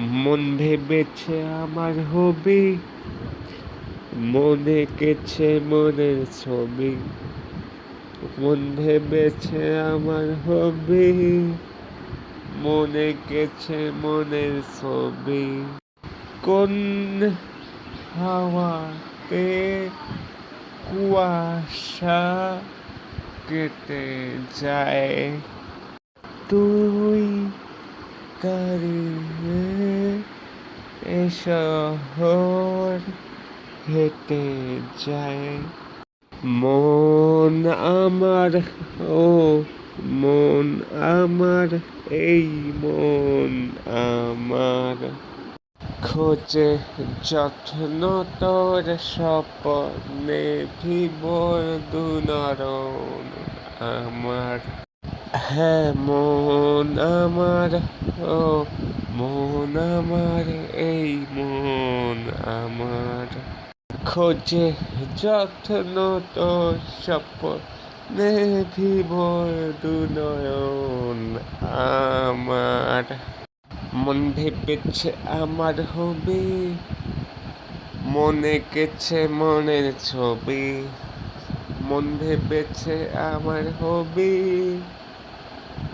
মন ভেবেছে আমার হবি, মনে কেছে মনের ছবি। মন ভেবেছে আমার হবি, মনে কেছে মনের ছবি। কোন হাওয়াতে কুয়াশা কেটে যায়, তুই এ শহর হেঁটে যায়। মন আমার, ও মন আমার, এই মন আমার। খোঁজে যত্ন তোর স্বপ্নে ভিবর দুনরণ আমার। হ্যাঁ মন আমার, ও মন আমার, এই মন আমার। খোঁজে যত্ন তোর স্বপ্নে ভিবর দুনয়ন আমার। মন ভেবেছে আমার হবে, মনে কেছে মনের ছবি। মন ভেবেছে আমার হবি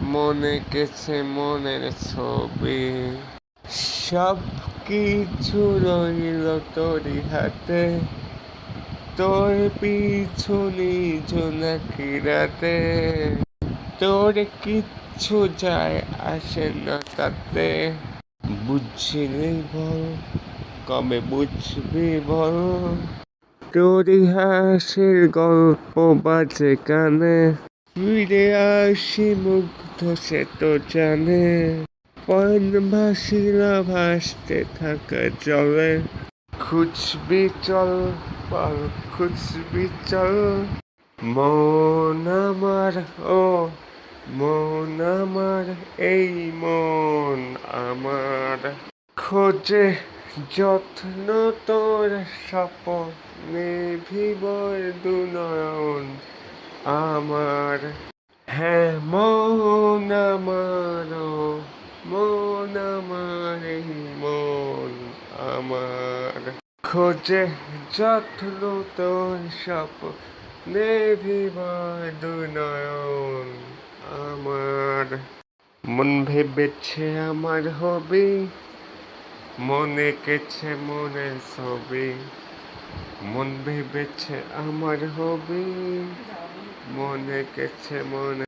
মনে কেছে মনের ছবি। সব কিছু রইল তোরই হাতে। তোর পিছু নিজ নাকি রাতে। তোর কিচ্ছু যায় আসে না তাতে। বুঝলি বল, কবে বুঝবি বল? তোর হাসির গল্প বাজে কানে। ফিরে আসি, মুগ্ধ সে তো জানে। পয়ন ভাসিলা ভাসতে থাকা জলে। খুঁজবি চল বল খুঁজবি চল। মন আমার, ও, মন আমার, এই মন আমার। খোঁজে যত্ন তোর, স্বপ্নে ভিবর দুনয়ন। আমার হ্যাঁ মন আমার মন আমার মন আমার। খোঁজে যত্ন তোর স্বপ্নে দুনয়ন আমার। মন ভেবেছে আমার হবি, মনে কেছে মনে ছবি। মন ভেবেছে আমার হবি মনে কেছে মনে